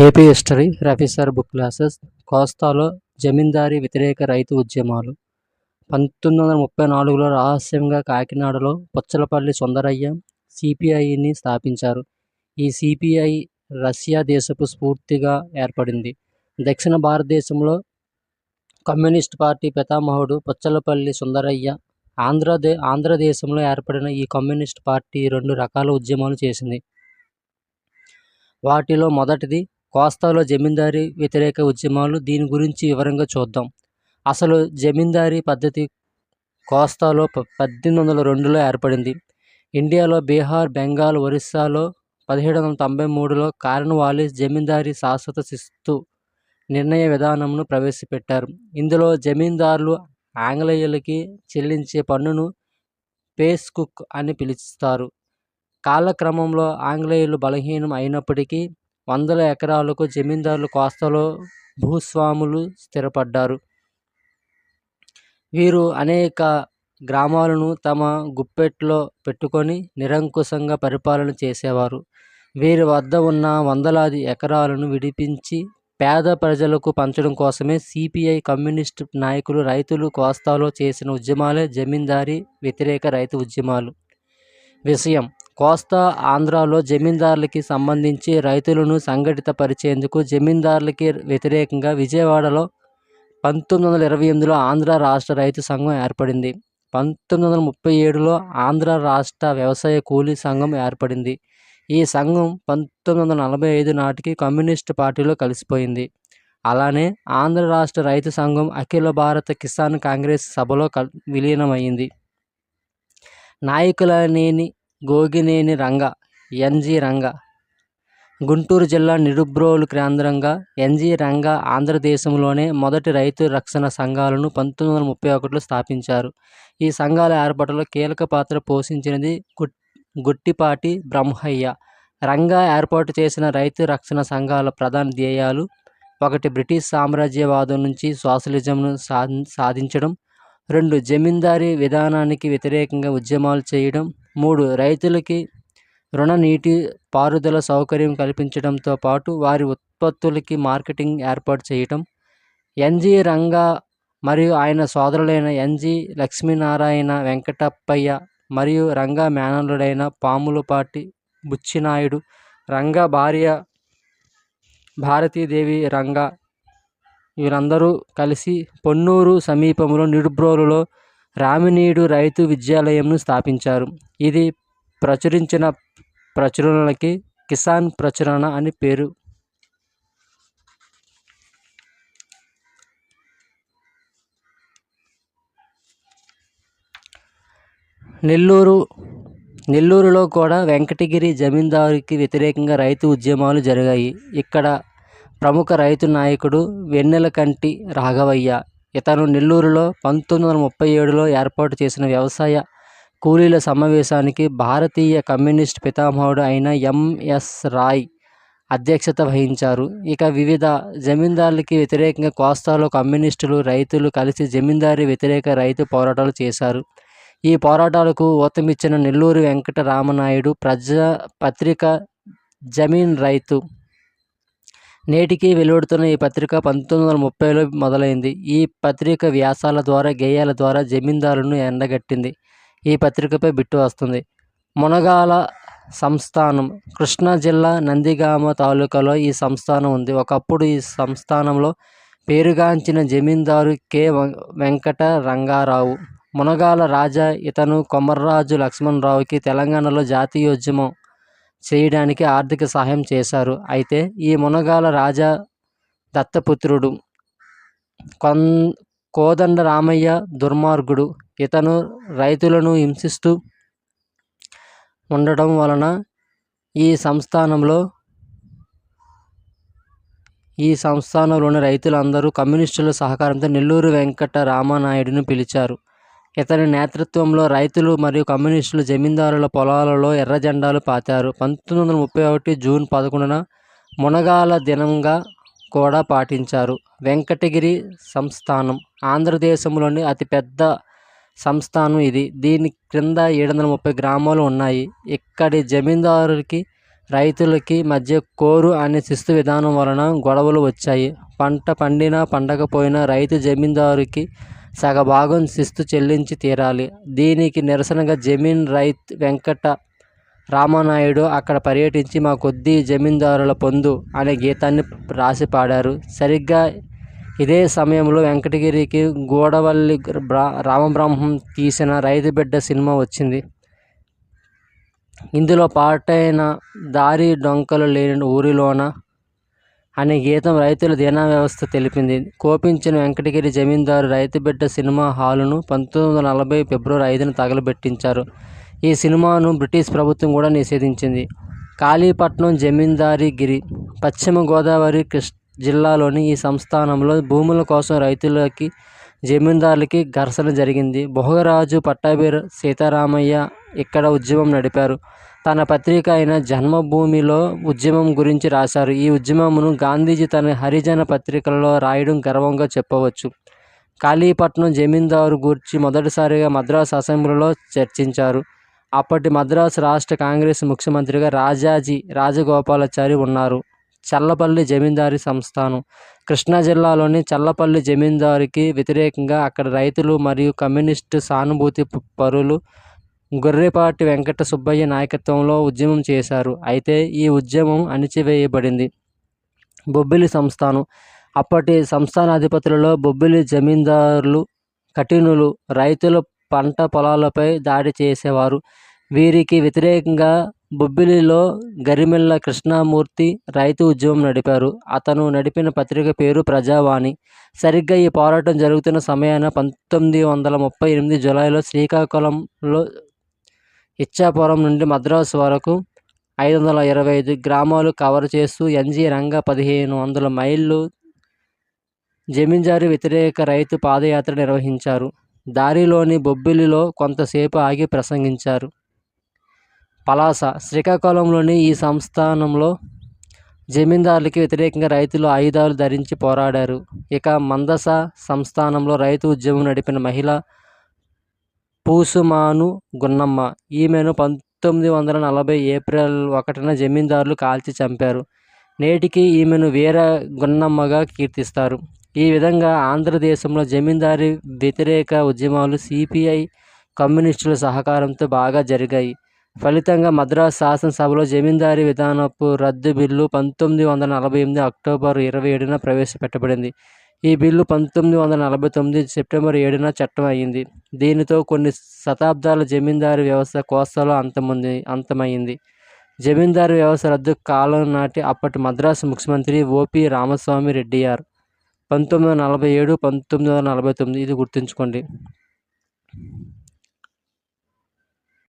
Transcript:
AP history రఫీసర్ book classes కోస్తాలో జమీందారీ వ్యతిరేక రైతు ఉద్యమాలు. పంతొమ్మిది వందల ముప్పై నాలుగులో రహస్యంగా కాకినాడలో పుచ్చలపల్లి సుందరయ్య సిపిఐని స్థాపించారు. ఈ సిపిఐ రష్యా దేశపు స్ఫూర్తిగా ఏర్పడింది. దక్షిణ భారతదేశంలో కమ్యూనిస్ట్ పార్టీ పితామహుడు పుచ్చలపల్లి సుందరయ్య ఆంధ్రదే ఆంధ్రదేశంలో ఏర్పడిన ఈ కమ్యూనిస్ట్ పార్టీ రెండు రకాల ఉద్యమాలు చేసింది. వాటిలో మొదటిది కోస్తాలో జమీందారీ వ్యతిరేక ఉద్యమాలు దీని గురించి వివరంగా చూద్దాం. అసలు జమీందారీ పద్ధతి కోస్తాలో ప పద్దెనిమిది వందల రెండులో ఏర్పడింది. ఇండియాలో బీహార్ బెంగాల్ ఒరిస్సాలో పదిహేడు వందల తొంభై మూడులో కార్న్వాలిస్ జమీందారీ శాశ్వత శిస్తు నిర్ణయ విధానంను ప్రవేశపెట్టారు. ఇందులో జమీందారులు ఆంగ్లేయులకి చెల్లించే పన్నును పేస్ కుక్ అని పిలుస్తారు. కాలక్రమంలో ఆంగ్లేయులు బలహీనం అయినప్పటికీ వందల ఎకరాలకు జమీందారులు కోస్తాలో భూస్వాములు స్థిరపడ్డారు. వీరు అనేక గ్రామాలను తమ గుప్పెట్లో పెట్టుకొని నిరంకుశంగా పరిపాలన చేసేవారు. వీరి వద్ద ఉన్న వందలాది ఎకరాలను విడిపించి పేద ప్రజలకు పంచడం కోసమే సిపిఐ కమ్యూనిస్ట్ నాయకులు రైతులు కోస్తాలో చేసిన ఉద్యమాలే జమీందారీ వ్యతిరేక రైతు ఉద్యమాలు. విషయం కోస్తా ఆంధ్రాలో జమీందారులకి సంబంధించి రైతులను సంఘటిత పరిచేందుకు జమీందారులకి వ్యతిరేకంగా విజయవాడలో పంతొమ్మిది వందల ఇరవై ఎనిమిదిలో ఆంధ్ర రాష్ట్ర రైతు సంఘం ఏర్పడింది. పంతొమ్మిది వందల ముప్పై ఏడులో ఆంధ్ర రాష్ట్ర వ్యవసాయ కూలీ సంఘం ఏర్పడింది. ఈ సంఘం పంతొమ్మిది వందల నలభై ఐదు నాటికి కమ్యూనిస్ట్ పార్టీలో కలిసిపోయింది. అలానే ఆంధ్ర రాష్ట్ర రైతు సంఘం అఖిల భారత కిసాన్ కాంగ్రెస్ సభలో కల్ విలీనమైంది నాయకులనేని గోగినేని రంగ ఎన్జి రంగ. గుంటూరు జిల్లా నిరుబ్రోలు కేంద్రంగా ఎన్జి రంగ ఆంధ్రదేశంలోనే మొదటి రైతు రక్షణ సంఘాలను పంతొమ్మిది వందల ముప్పై ఒకటిలో స్థాపించారు. ఈ సంఘాల ఏర్పాటులో కీలక పాత్ర పోషించినది గుట్ గుట్టిపాటి బ్రహ్మయ్య. రంగా ఏర్పాటు చేసిన రైతు రక్షణ సంఘాల ప్రధాన ధ్యేయాలు ఒకటి బ్రిటిష్ సామ్రాజ్యవాదం నుంచి సోషలిజంను సాధించడం రెండు జమీందారీ విధానానికి వ్యతిరేకంగా ఉద్యమాలు చేయడం మూడు రైతులకి రుణ నీటి పారుదల సౌకర్యం కల్పించడంతో పాటు వారి ఉత్పత్తులకి మార్కెటింగ్ ఏర్పాటు చేయటం ఎన్జి రంగా మరియు ఆయన సోదరులైన ఎన్జి లక్ష్మీనారాయణ వెంకటప్పయ్య మరియు రంగా మేనల్లుడైన పాములపాటి బుచ్చినాయుడు రంగా భార్య భారతీదేవి రంగా వీరందరూ కలిసి పొన్నూరు సమీపంలో నిడుబ్రోలులో రామినీడు రైతు విద్యాలయంను స్థాపించారు. ఇది ప్రచురించిన ప్రచురణలకి కిసాన్ ప్రచురణ అని పేరు. నెల్లూరు నెల్లూరులో కూడా వెంకటగిరి జమీందారుకి వ్యతిరేకంగా రైతు ఉద్యమాలు జరిగాయి. ఇక్కడ ప్రముఖ రైతు నాయకుడు వెన్నెలకంటి రాఘవయ్య. ఇతను నెల్లూరులో పంతొమ్మిది వందల ముప్పై ఏడులో ఏర్పాటు చేసిన వ్యవసాయ కూలీల సమావేశానికి భారతీయ కమ్యూనిస్ట్ పితామహుడు అయిన ఎంఎస్ రాయ్ అధ్యక్షత వహించారు. ఇక వివిధ జమీందారులకి వ్యతిరేకంగా కోస్తాలో కమ్యూనిస్టులు రైతులు కలిసి జమీందారీ వ్యతిరేక రైతు పోరాటాలు చేశారు. ఈ పోరాటాలకు ఊతమిచ్చిన నెల్లూరు వెంకట రామనాయుడు ప్రజా పత్రిక జమీన్ రైతు నేటికి వెలువడుతున్న ఈ పత్రిక పంతొమ్మిది వందల ముప్పైలో మొదలైంది. ఈ పత్రిక వ్యాసాల ద్వారా గేయాల ద్వారా జమీందారులను ఎండగట్టింది. ఈ పత్రికపై బిట్టు వస్తుంది. మునగాల సంస్థానం కృష్ణా జిల్లా నందిగామ తాలూకాలో ఈ సంస్థానం ఉంది. ఒకప్పుడు ఈ సంస్థానంలో పేరుగాంచిన జమీందారు కె. వెంకట రంగారావు. మునగాల రాజా ఇతను కొమర్రాజు లక్ష్మణరావుకి తెలంగాణలో జాతీయోద్యమం చేయడానికి ఆర్థిక సహాయం చేశారు. అయితే ఈ మునగాల రాజా దత్తపుత్రుడు కొన్ కోదండ రామయ్య దుర్మార్గుడు. ఇతను రైతులను హింసిస్తూ ఉండటం వలన ఈ సంస్థానంలో ఈ సంస్థానంలోని రైతులందరూ కమ్యూనిస్టుల సహకారంతో నెల్లూరు వెంకట రామానాయుడును పిలిచారు. ఇతని నేతృత్వంలో రైతులు మరియు కమ్యూనిస్టులు జమీందారుల పొలాలలో ఎర్రజెండాలు పాతారు. పంతొమ్మిది వందల ముప్పై ఒకటి జూన్ పదకొండున మునగాల దినంగా కూడా పాటించారు. వెంకటగిరి సంస్థానం ఆంధ్రదేశంలోని అతిపెద్ద సంస్థానం ఇది. దీని క్రింద ఏడు వందల ముప్పై గ్రామాలు ఉన్నాయి. ఇక్కడి జమీందారులకి రైతులకి మధ్య కోరు అనే శిస్తు విధానం వలన గొడవలు వచ్చాయి. పంట పండినా పండకపోయినా రైతు జమీందారుకి సగభాగం శిస్తు చెల్లించి తీరాలి. దీనికి నిరసనగా జమీన్ రైత్ వెంకట రామానాయుడు అక్కడ పర్యటించి మా కొద్ది జమీందారుల పొందు అనే గీతాన్ని రాసి పాడారు. సరిగ్గా ఇదే సమయంలో వెంకటగిరికి గూడవల్లి బ్రా రామబ్రహ్మం తీసిన రైతు బిడ్డ సినిమా వచ్చింది. ఇందులో పాటైన దారి డొంకలు లేని ఊరిలోన అనే గీతం రైతుల దీనా వ్యవస్థ తెలిపింది. కోపించిన వెంకటగిరి జమీందారు రైతు బిడ్డ సినిమా హాలును పంతొమ్మిది వందల నలభై ఫిబ్రవరి ఐదున తగలబెట్టించారు. ఈ సినిమాను బ్రిటిష్ ప్రభుత్వం కూడా నిషేధించింది. కాళీపట్నం జమీందారీ గిరి పశ్చిమ గోదావరి కృష్ణ జిల్లాలోని ఈ సంస్థానంలో భూముల కోసం రైతులకి జమీందారులకి ఘర్షణ జరిగింది. భోగరాజు పట్టాభిర సీతారామయ్య ఇక్కడ ఉద్యమం నడిపారు. తన పత్రిక అయిన జన్మభూమిలో ఉద్యమం గురించి రాశారు. ఈ ఉద్యమమును గాంధీజీ తన హరిజన పత్రికల్లో రాయడం గర్వంగా చెప్పవచ్చు. కాళీపట్నం జమీందారు గురించి మొదటిసారిగా మద్రాసు అసెంబ్లీలో చర్చించారు. అప్పటి మద్రాసు రాష్ట్ర కాంగ్రెస్ ముఖ్యమంత్రిగా రాజాజీ రాజగోపాలాచారి ఉన్నారు. చల్లపల్లి జమీందారీ సంస్థానం. కృష్ణా జిల్లాలోని చల్లపల్లి జమీందారికి వ్యతిరేకంగా అక్కడ రైతులు మరియు కమ్యూనిస్టు సానుభూతి పరులు గొర్రెపాటి వెంకట సుబ్బయ్య నాయకత్వంలో ఉద్యమం చేశారు. అయితే ఈ ఉద్యమం అణిచివేయబడింది. బొబ్బిలి సంస్థానం. అప్పటి సంస్థానాధిపతులలో బొబ్బిలి జమీందారులు కఠినులు రైతుల పంట పొలాలపై దాడి చేసేవారు. వీరికి వ్యతిరేకంగా బొబ్బిలిలో గరిమెళ్ళ కృష్ణమూర్తి రైతు ఉద్యమం నడిపారు. అతను నడిపిన పత్రిక పేరు ప్రజావాణి. సరిగ్గా ఈ పోరాటం జరుగుతున్న సమయాన పంతొమ్మిది వందల ముప్పై ఎనిమిది జూలైలో శ్రీకాకుళంలో ఇచ్చాపురం నుండి మద్రాసు వరకు ఐదు వందల ఇరవై ఐదు గ్రామాలు కవర్ చేస్తూ ఎన్జీ రంగ పదిహేను వందల మైళ్ళు జమీందారు వ్యతిరేక రైతు పాదయాత్ర నిర్వహించారు. దారిలోని బొబ్బిలిలో కొంతసేపు ఆగి ప్రసంగించారు. పలాస. శ్రీకాకుళంలోని ఈ సంస్థానంలో జమీందారులకి వ్యతిరేకంగా రైతులు ఆయుధాలు ధరించి పోరాడారు. ఇక మందస సంస్థానంలో రైతు ఉద్యమం నడిపిన మహిళ పూసుమాను గున్నమ్మ. ఈమెను పంతొమ్మిది వందల నలభై ఏప్రిల్ ఒకటిన జమీందారులు కాల్చి చంపారు. నేటికి ఈమెను వీర గున్నమ్మగా కీర్తిస్తారు. ఈ విధంగా ఆంధ్రదేశంలో జమీందారీ వ్యతిరేక ఉద్యమాలు సిపిఐ కమ్యూనిస్టుల సహకారంతో బాగా జరిగాయి. ఫలితంగా మద్రాసు శాసనసభలో జమీందారీ విధానపు రద్దు బిల్లు పంతొమ్మిది వందల నలభై ఎనిమిది అక్టోబర్ ఇరవై ఏడున ప్రవేశపెట్టబడింది. ఈ బిల్లు పంతొమ్మిది వందల నలభై తొమ్మిది సెప్టెంబర్ ఏడున చట్టం అయ్యింది. దీనితో కొన్ని శతాబ్దాల జమీందారీ వ్యవస్థ కోస్తాలో అంతమంది అంతమైంది జమీందారీ వ్యవస్థ రద్దు కాలం నాటి అప్పటి మద్రాసు ముఖ్యమంత్రి ఓపి రామస్వామి రెడ్డియార్. పంతొమ్మిది వందల నలభై ఏడు పంతొమ్మిది వందల నలభై తొమ్మిది ఇది గుర్తుంచుకోండి.